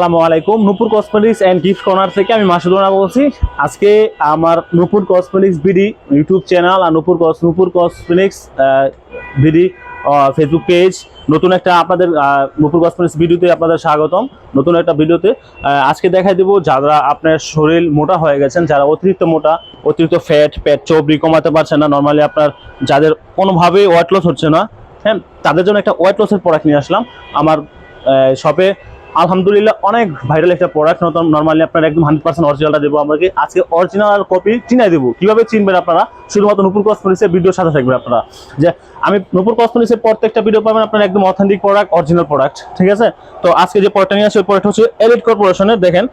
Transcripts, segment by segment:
আসসালামু আলাইকুম। Nupur cosmetics and gift corner থেকে আমি মাসুদ রানা বলছি। আজকে আমার Nupur cosmetics BD YouTube channel আর নূপুর কস Nupur cosmetics BD Facebook page নতুন একটা আপনাদের নূপুর কসমেটিক্স ভিডিওতে আপনাদের স্বাগতম। নতুন একটা ভিডিওতে আজকে দেখাই দেবো যারা আপনার শরীর মোটা হয়ে গেছেন, যারা অতিরিক্ত মোটা, অতিরিক্ত ফ্যাট পেট, চর্বি কমাতে পারছেন না নর্মালি আপনার যাদের কোনোভাবেই ওয়েট লস হচ্ছে না হ্যাঁ তাদের জন্য একটা ওয়েট লসের প্রোডাক্ট নিয়ে আসলাম। আমার শপে আলহামদুলিল্লাহ অনেক ভাইরাল একটা প্রোডাক্ট নতুন। নর্মালি আপনার একদম হান্ড্রেড পার্সেন্ট অরিজিনালটা দেবো আমাকে আজকে অরিজিনাল কপি চিনাই দেবো। কীভাবে চিনবেন আপনারা? শুধুমাত্র নুপুর কসমেটিক্সের ভিডিওর সাথে থাকবেন আপনারা। যে আমি নুপুর কসমেটিক্সের প্রত্যেকটা ভিডিও পাবেন আপনার একদম অথেন্টিক প্রোডাক্ট অরিজিনাল প্রোডাক্ট ঠিক আছে? তো আজকে যে প্রোডাক্টটা নিয়ে আসে, ওই প্রোডাক্ট হচ্ছে এলিট কর্পোরেশনের দেখেন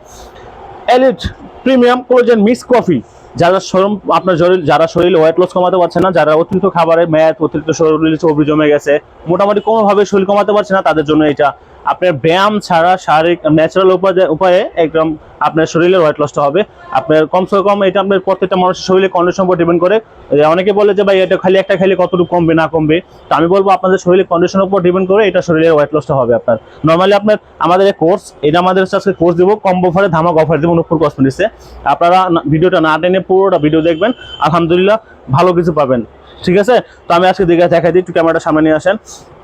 elite premium collagen mix coffee যারা শরীর, আপনার শরীর, যারা শরীরে ওয়েট লস কমাতে পারছে না, যারা অতিরিক্ত খাবারে ম্যাথ অতিরিক্ত শরীরে চর্বি জমে গেছে, মোটামুটি কোনোভাবে শরীর কমাতে পারছে না, তাদের জন্য এটা আপনার ব্যায়াম ছাড়া শারীরিক ন্যাচারাল উপায়ে উপায়ে একদম আপনার শরীরের ওয়েট লসটা হবে। আপনার কমসে কম এটা আপনার প্রত্যেকটা মানুষের শরীরে কন্ডিশন উপর ডিপেন্ড করে। অনেকে বলে যে, ভাই, এটা খালি একটা খালি কতটুকু কমবে, না কমবে? তো আমি বলব, আপনাদের শরীরের কন্ডিশনের উপর ডিপেন্ড করে এটা শরীরের ওয়েট লসটা হবে আপনার। নর্মালি আপনার, আমাদের কোর্স এটা আমাদের আজকে কোর্স দেবো কম্বো অফারে ধামাক অফার দেবো নূপুর কসমেটিক্সে আপনারা ভিডিওটা না টেনে পুরোটা ভিডিও দেখবেন। আলহামদুলিল্লাহ, ভালো কিছু পাবেন। ঠিক আছে? তো আমি আজকে দিকে দেখাই দিই, একটু ক্যামেরাটা সামনে নিয়ে আসেন।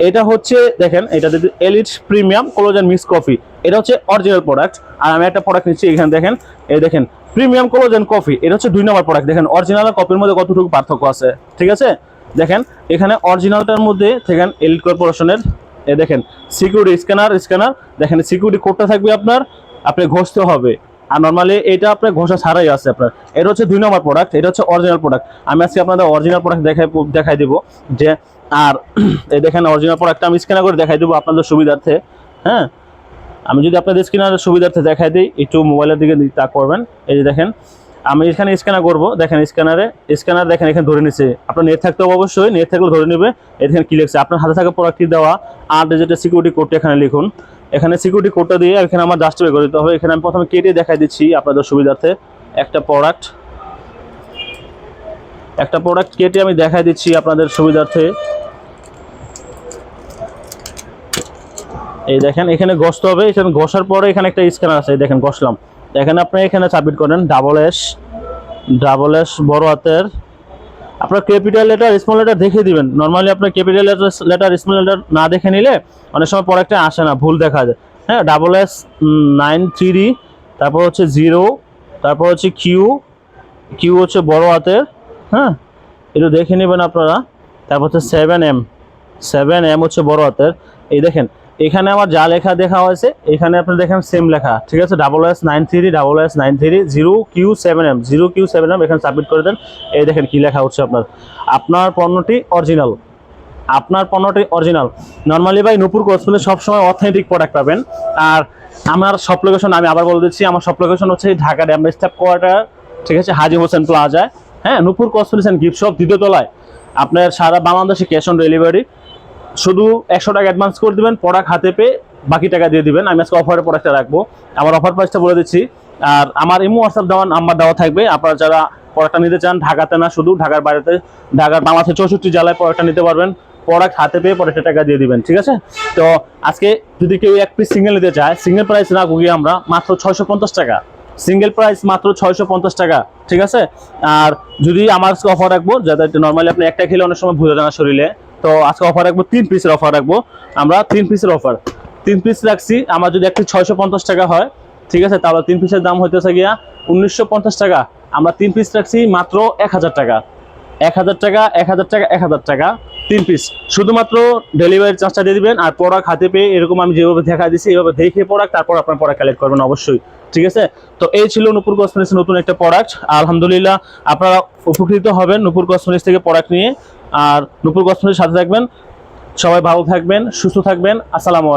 এটা হচ্ছে, দেখেন, এটা যদি elite premium collagen mix coffee এটা হচ্ছে অরিজিনাল প্রোডাক্ট আর আমি একটা প্রোডাক্ট নিচ্ছি, এখানে দেখেন, এই দেখেন প্রিমিয়াম কোলোজেন কফি এটা হচ্ছে দুই নম্বর প্রোডাক্ট দেখেন অরিজিনাল আর কপির মধ্যে কতটুকু পার্থক্য আছে, ঠিক আছে? দেখেন, এখানে অরিজিনালটার মধ্যে, দেখেন এলিট কর্পোরেশনের এ দেখেন সিকিউরিটি স্ক্যানার স্ক্যানার দেখেন সিকিউরিটি কোডটা থাকবে আপনার, আপনি ঘষতে হবে। আর নর্মালি এটা আপনার ঘষা ছাড়াই আছে আপনার। এটা হচ্ছে দুই নম্বর প্রোডাক্ট এটা হচ্ছে অরিজিনাল প্রোডাক্ট আমি আজকে আপনাদের অরিজিনাল প্রোডাক্ট দেখাই দেখাই দিব যে, আর এই দেখেন অরিজিনাল প্রোডাক্টটা আমি স্ক্যানার করে দেখাই দেবো আপনাদের সুবিধার্থে হ্যাঁ? আমি যদি আপনাদের স্ক্যানারের সুবিধার্থে দেখাই দিই, একটু মোবাইলের দিকে তা করবেন। এই যে দেখেন, আমি এখানে স্ক্যানার করব, দেখেন স্ক্যানারে স্ক্যানার দেখেন এখানে ধরে নিচ্ছে আপনার নেট থাকতে হবে অবশ্যই নেট থাকলে ধরে নেবে। এখানে কি লিখছে, আপনার হাতে থাকা প্রোডাক্টটি দেওয়া আট ডিজিটের সিকিউরিটি কোডটি এখানে লিখুন। এখানে সিকিউরিটি কোডটা দিয়ে এখানে আমার জাস্টিফাই করে দিতে হবে। এখানে আমি প্রথমে কেটে দেখাই দিচ্ছি আপনাদের সুবিধার্থে। একটা প্রোডাক্ট একটা প্রোডাক্ট কেটে আমি দেখাই দিচ্ছি আপনাদের সুবিধার্থে। এই দেখেন, এখানে ঘষতে হবে। এখানে ঘষার পরে এখানে একটা স্ক্যানার আছে দেখেন, ঘষলাম। এখানে আপনি এখানে সাবমিট করেন ডাবল এস ডাবল এস বড় হাতের আপনার ক্যাপিটাল লেটার স্মল লেটার দেখে দিবেন। নর্মালি আপনার capital letter letter small letter না দেখে নিলে অনেক সময় প্রোডাক্টে আসে না, ভুল দেখা যায়। হ্যাঁ ডাবল এস নাইন থ্রি তারপর হচ্ছে জিরো তারপর হচ্ছে কিউ কিউ হচ্ছে বড় হাতের হ্যাঁ একটু দেখে নেবেন আপনারা। তারপর হচ্ছে সেভেন এম সেভেন এম হচ্ছে বড় হাতের। এই দেখেন এখানে আমার যা লেখা দেখা হয়েছে, এখানে আপনি দেখেন সেম লেখা। ঠিক আছে? Double S nine three double S nine three zero Q seven M zero Q seven M এখানে সাবমিট করে দেন। এই দেখেন কি লেখা হচ্ছে আপনার। আপনার পণ্যটি অরিজিনাল আপনার পণ্যটি অরিজিনাল নর্মালি ভাই নূপুর কোর্সগুলো সবসময় অথেন্টিক প্রোডাক্ট পাবেন। আর আমার সব লোকেশন আমি আবার বলে দিচ্ছি, আমার সব লোকেশন হচ্ছে ঢাকা ড্যাম স্টাফ কোয়ার্টার, ঠিক আছে? হাজি হোসেন প্লাজায়। হ্যাঁ Nupur cosmetics and gift shop দ্বিতীয় তলায়। আপনার সারা বাংলাদেশে ক্যাশ অন ডেলিভারি শুধু একশো টাকা অ্যাডভান্স করে দেবেন প্রোডাক্ট হাতে পেয়ে বাকি টাকা দিয়ে দিবেন। আমি আজকে অফারের প্রোডাক্টটা রাখব। আমার অফার প্রাইসটা বলে দিচ্ছি। আর আমার ইমো হোয়াটসঅ্যাপ দেওয়ার নাম্বার দেওয়া থাকবে। আপনারা যারা প্রোডাক্টটা নিতে চান, ঢাকাতে না, শুধু ঢাকার বাইরেতে, ঢাকার বাংলাদেশের চৌষট্টি জেলায় প্রোডাক্টটা নিতে পারবেন। প্রোডাক্ট হাতে পেয়ে প্রোডাক্টের টাকা দিয়ে দিবেন, ঠিক আছে? তো আজকে যদি কেউ এক পিস সিঙ্গেল নিতে চায় সিঙ্গেল প্রাইস না গিয়ে আমরা, মাত্র ছয়শো পঞ্চাশ টাকা। সিঙ্গেল প্রাইস মাত্র ছয়শো পঞ্চাশ টাকা, ঠিক আছে? আর যদি আমার অফার রাখব, যাতে নর্মালি আপনি একটা খেলে অনেক সময় ভুলে যান শরীরে তো আজকে অফার রাখব, তিন পিসের অফার রাখব। আমরা তিন পিসের অফার তিন পিস রাখছি, আমার যদি একটি ছয়শো পঞ্চাশ টাকা হয়, ঠিক আছে? তাহলে তিন পিসের দাম হইতেছে গিয়া উনিশশো পঞ্চাশ টাকা। আমরা তিন পিস রাখছি মাত্র এক হাজার টাকা। এক হাজার টাকা, এক হাজার টাকা, এক হাজার টাকা, তিন পিস শুধুমাত্র ডেলিভারি চার্জটা দিয়ে দিবেন, আর প্রোডাক্ট হাতে পেয়ে এরকম আমি যেভাবে দেখা দিচ্ছি এইভাবে দেখে প্রোডাক্ট তারপর আপনার প্রোডাক্ট কালেক্ট করবেন অবশ্যই। ঠিক আছে? তো এই ছিল নুপুর কসমেটিক্স নতুন একটা প্রোডাক্ট আলহামদুলিল্লাহ, আপনারা উপকৃত হবেন নুপুর কসমেটিক্স থেকে প্রোডাক্ট নিয়ে। আর নুপুর কসমেটিক্স সাথে থাকবেন। সবাই ভালো থাকবেন সুস্থ থাকবেন। আসসালামু